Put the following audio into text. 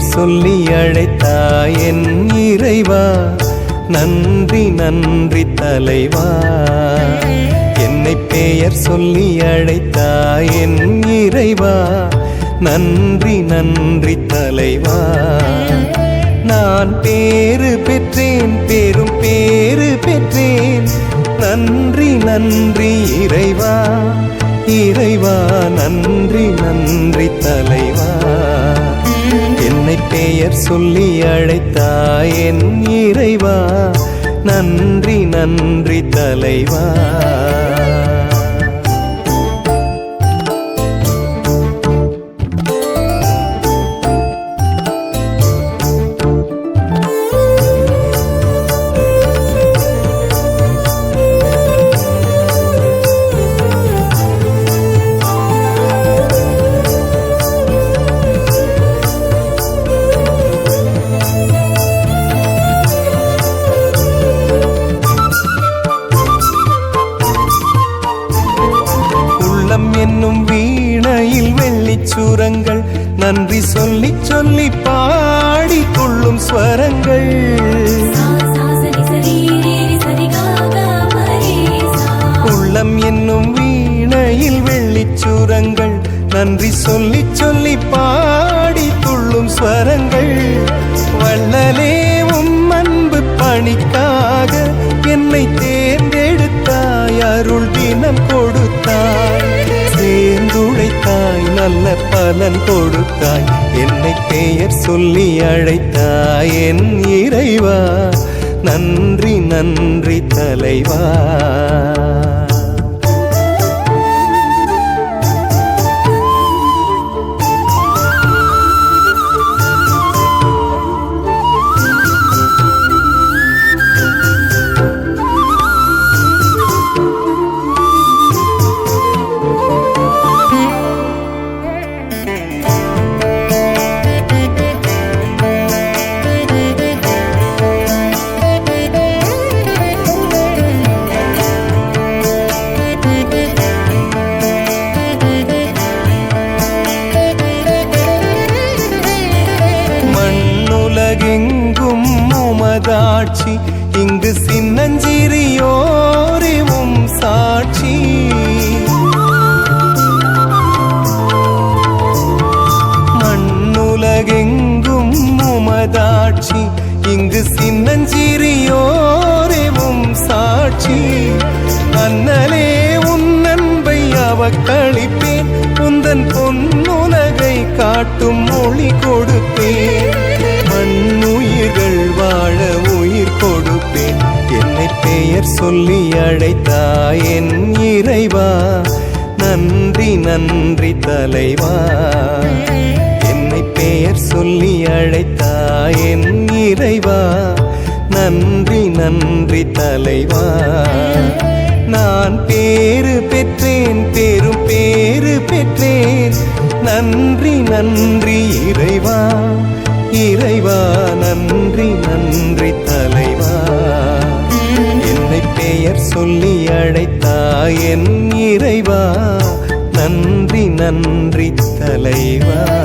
சொல்லி அழைத்தாய் என் இறைவா. நன்றி நன்றி தலைவா. என்னை பெயர் சொல்லி அழைத்தாய் என் இறைவா. நன்றி நன்றி தலைவா. நான் பேறு பெற்றேன் பெரும் பேறு பெற்றேன். நன்றி நன்றி இறைவா. இறைவா நன்றி நன்றி தலைவா. பெயர் சொல்லி அழைத்தாய் என் இறைவா நன்றி நன்றி தலைவா. சுரங்கள் நன்றி சொல்லி சொல்லி பாடி கொள்ளும் ஸ்வரங்கள். உள்ளம் என்னும் வீணையில் வெள்ளிச்சுரங்கள் நன்றி சொல்லி சொல்லி பாடி துள்ளும் ஸ்வரங்கள். வள்ளலே உம் அன்பு பணிக்காக என்னை தேர்ந்தெடுத்தாய் அருள் தினம் கொடுத்தாய். நல்ல பலன் கொடுத்தாய். என்னை பெயர் சொல்லி அழைத்தாய். என் இறைவா நன்றி நன்றி தலைவா. காட்சி. இங்கு சின்னஞ்சிறியோரிவும் சாட்சி. மண்ணுலகெங்கும் உமதாட்சி. இங்கு சின்னஞ்சிறியோரிவும் சாட்சி. அண்ணலே உன் அன்பை அவக்களிப்பேன். உந்தன் பொன்னுலகை காட்டும் மொழி கொடுப்பேன். பெயர் சொல்லி அழைத்தாய் என் இறைவா நன்றி நன்றி தலைவா. என்னை பெயர் சொல்லி அழைத்தாய் என் இறைவா நன்றி நன்றி தலைவா. நான் பேறு பெற்றேன் பெரும் பேறு பெற்றேன். நன்றி நன்றி இறைவா இறைவா நன்றி நன்றி தலைவா. சொல்லி அழைத்தாய் என் இறைவா நன்றி நன்றி தலைவா.